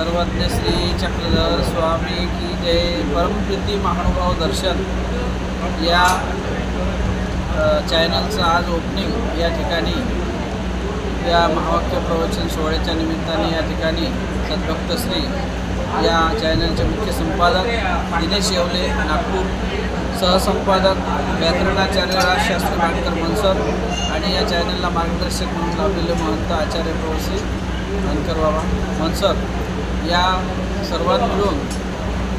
सर्वज्ञ श्री चक्रधर स्वामी की जय। परमप्रीती महानुभाव दर्शन या चॅनलचं आज ओपनिंग या ठिकाणी या महावाक्य प्रवचन सोहळ्याच्या निमित्ताने या ठिकाणी सद्भक्त श्री या चॅनलचे मुख्य संपादक दिनेश येवले नागपूर सहसंपादक व्याकरणाचार्य राजशास्त्री भाटकर मनसर आणि या चॅनलला मार्गदर्शक म्हणून लाभलेले महंत आचार्य प्रवासी धनकर बाबा. मनसर या सर्वात मिळून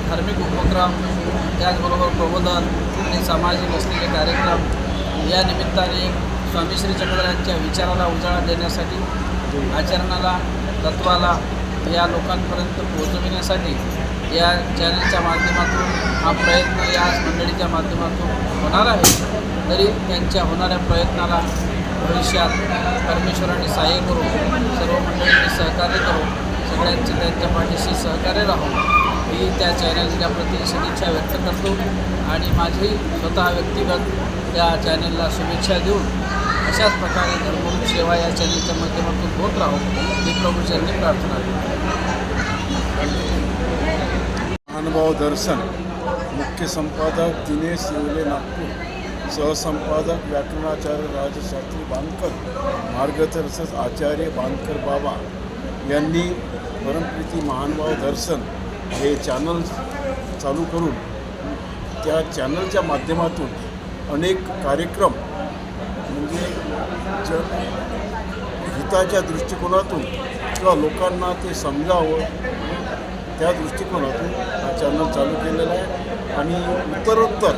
धार्मिक उपक्रम त्याचबरोबर प्रबोधन आणि सामाजिक असलेले कार्यक्रम या निमित्ताने स्वामी श्री चक्रधरांच्या विचाराला उजाळा देण्यासाठी आचरणाला तत्वाला या लोकांपर्यंत पोहोचविण्यासाठी या चॅनलच्या माध्यमातून हा प्रयत्न या मंडळीच्या माध्यमातून होणार आहे. तरी त्यांच्या होणाऱ्या प्रयत्नाला भविष्यात परमेश्वराने सहाय्य करू सर्व मंडळींनी सहकार्य करू सगळ्यांचे त्यांच्या पाठीशी सहकार्य राहू. मी त्या चॅनलच्या प्रती सदिच्छा व्यक्त करतो आणि माझी स्वतः व्यक्तिगत त्या चॅनलला शुभेच्छा देऊन अशाच प्रकारे धर्मगुरू सेवा या चॅनलच्या माध्यमातून होत राहू. ही प्रभूचरणी प्रार्थना अनुभव दर्शन. मुख्य संपादक दिनेश येवले नागपूर. सहसंपादक व्याकरणाचार्य राजशास्त्री बांधकर मार्गदर्शक आचार्य बांधकर बाबा यांनी परमप्रीती महानुभाव दर्शन हे चॅनल चालू करून त्या चॅनलच्या माध्यमातून अनेक कार्यक्रम म्हणजे ज हिताच्या दृष्टिकोनातून किंवा लोकांना ते समजावं त्या दृष्टिकोनातून हा चॅनल चालू केलेला आहे. आणि उत्तरोत्तर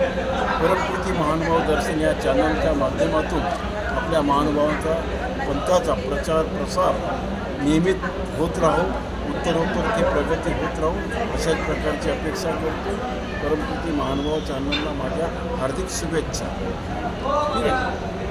परमकृती महानुभाव दर्शन या चॅनलच्या माध्यमातून आपल्या महानुभावांचा पंथाचा प्रचार प्रसार नियमित होत राहो उत्तरोत्तर ती प्रगती होत राहू अशाच प्रकारची अपेक्षा करतो. परमकृती महानुभाव चॅनलला माझ्या हार्दिक शुभेच्छा. ठीक आहे.